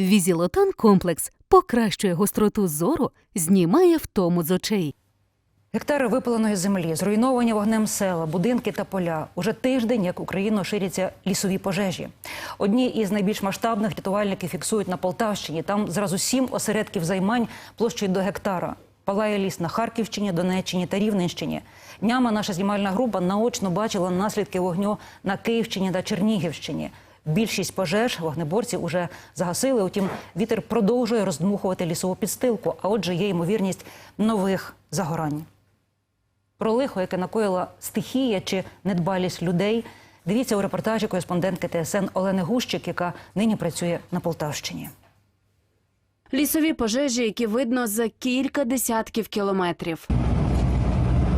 Візілотан комплекс покращує гостроту зору, знімає втому з очей. Гектари випаленої землі, зруйновані вогнем села, будинки та поля. Уже тиждень, як Україною ширяться лісові пожежі. Одні із найбільш масштабних рятувальники фіксують на Полтавщині. Там зразу сім осередків займань площею до гектара. Палає ліс на Харківщині, Донеччині та Рівненщині. Днями наша знімальна група наочно бачила наслідки вогню на Київщині та Чернігівщині. Більшість пожеж вогнеборці уже загасили. Утім, вітер продовжує роздмухувати лісову підстилку, а отже, є ймовірність нових загорань. Про лихо, яке накоїла стихія чи недбалість людей, дивіться у репортажі кореспондентки ТСН Олени Гущик, яка нині працює на Полтавщині. Лісові пожежі, які видно за кілька десятків кілометрів.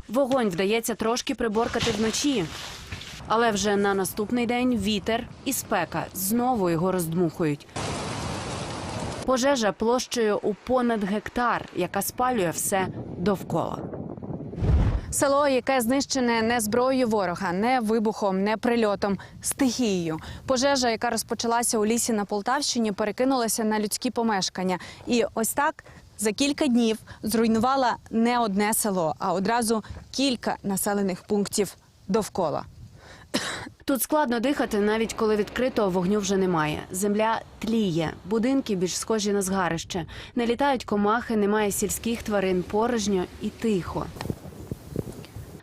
Вогонь вдається трошки приборкати вночі. Але вже на наступний день вітер і спека знову його роздмухують. Пожежа площею у понад гектар, яка спалює все довкола. Село, яке знищене не зброєю ворога, не вибухом, не прильотом, стихією. Пожежа, яка розпочалася у лісі на Полтавщині, перекинулася на людські помешкання. І ось так за кілька днів зруйнувала не одне село, а одразу кілька населених пунктів довкола. Тут складно дихати, навіть коли відкритого вогню вже немає. Земля тліє, будинки більш схожі на згарище. Не літають комахи, немає сільських тварин, порожньо і тихо.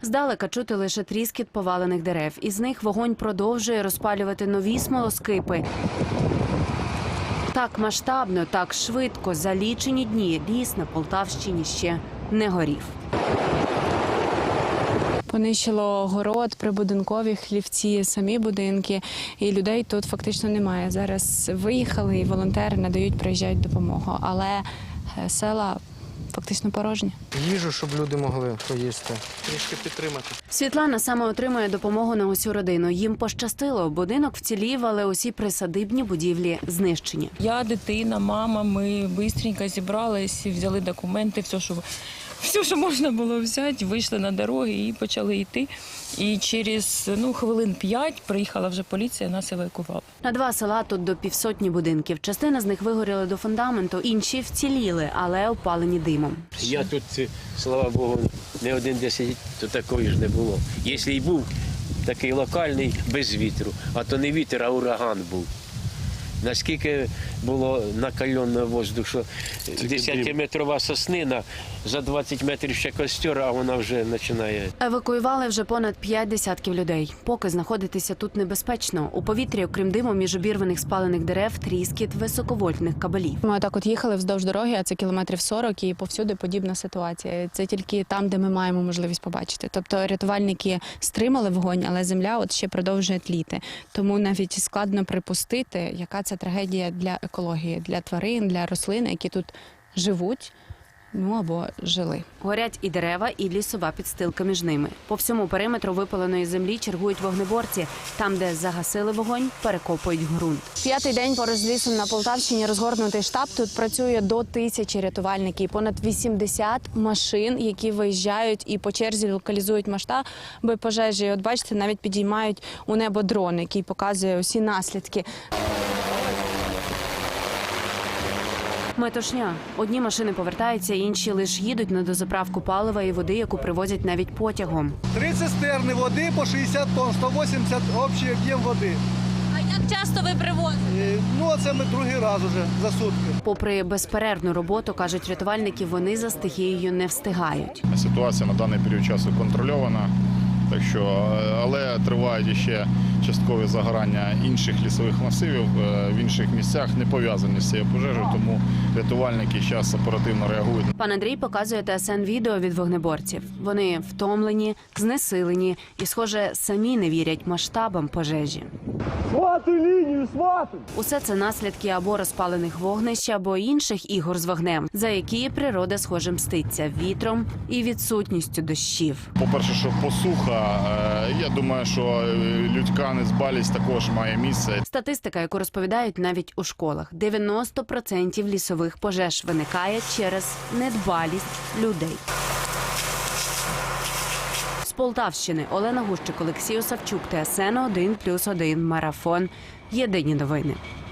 Здалека чути лише тріскіт повалених дерев. Із них вогонь продовжує розпалювати нові смолоскипи. Так масштабно, так швидко, за лічені дні ліс на Полтавщині ще не горів. Понищило город, прибудинкові хлівці, самі будинки, і людей тут фактично немає. Зараз виїхали, і волонтери надають, приїжджають допомогу. Але е, села фактично порожні. Їжу, щоб люди могли поїсти. Трішки підтримати. Світлана саме отримує допомогу на усю родину. Їм пощастило. Будинок вцілів, але усі присадибні будівлі знищені. Я, дитина, мама, ми швидко зібрались, взяли документи, все, що, все, що можна було взяти, вийшли на дороги і почали йти. І через ну, хвилин п'ять приїхала вже поліція, нас евакувала. На два села тут до півсотні будинків. Частина з них вигоріли до фундаменту, інші вціліли, але опалені димом. Я тут, е, слава Богу, не один десять, то такої ж не було. Якщо й був такий локальний, без вітру, а то не вітер, а ураган був. Наскільки було накальонного воздух, що 10-метрова соснина, за 20 метрів ще костер, а вона вже починає Евакуювали вже понад п'ять десятків людей. Поки знаходитися тут небезпечно. У повітрі, окрім диму, між обірваних спалених дерев, тріскіт високовольтних кабелів. Ми так от їхали вздовж дороги, а це кілометрів 40, і повсюди подібна ситуація. Це тільки там, де ми маємо можливість побачити. Тобто рятувальники стримали вогонь, але земля от ще продовжує тліти. Тому навіть складно припустити, яка це трагедія для екології, для тварин, для рослин, які тут живуть. Ну або жили. Горять і дерева, і лісова підстилка між ними. По всьому периметру випаленої землі чергують вогнеборці. Там, де загасили вогонь, перекопують ґрунт. П'ятий день поруч з лісом на Полтавщині розгорнутий штаб. Тут працює до тисячі рятувальників, понад 80 машин, які виїжджають і по черзі локалізують масштаби пожежі. От бачите, навіть підіймають у небо дрон, який показує усі наслідки. Метушня. Одні машини повертаються, інші лише їдуть на дозаправку палива і води, яку привозять навіть потягом. Три цистерни води по 60 тонн, 180 общий об'єм води. А як часто ви привозите? Е, Ну, це ми другий раз уже за сутки. Попри безперервну роботу, кажуть рятувальники, вони за стихією не встигають. Ситуація на даний період часу контрольована, так що, е, але тривають ще часткові загорання інших лісових масивів е, в інших місцях, не пов'язані з цією пожежею, тому рятувальники зараз оперативно реагують. Пан Андрій показує ТСН відео від вогнеборців. Вони втомлені, знесилені і, схоже, самі не вірять масштабам пожежі. Свати лінію, свати! Усе це наслідки або розпалених вогнищ, або інших ігор з вогнем, за які природа схоже мститься вітром і відсутністю дощів. По-перше, що посуха, е, я думаю, що е, людська незбалість також має місце. Статистика, яку розповідають навіть у школах: 90% лісових пожеж виникає через недбалість людей. З Полтавщини Олена Гущик, Олексій Осавчук, ТСН 1+,1 Марафон. Єдині новини.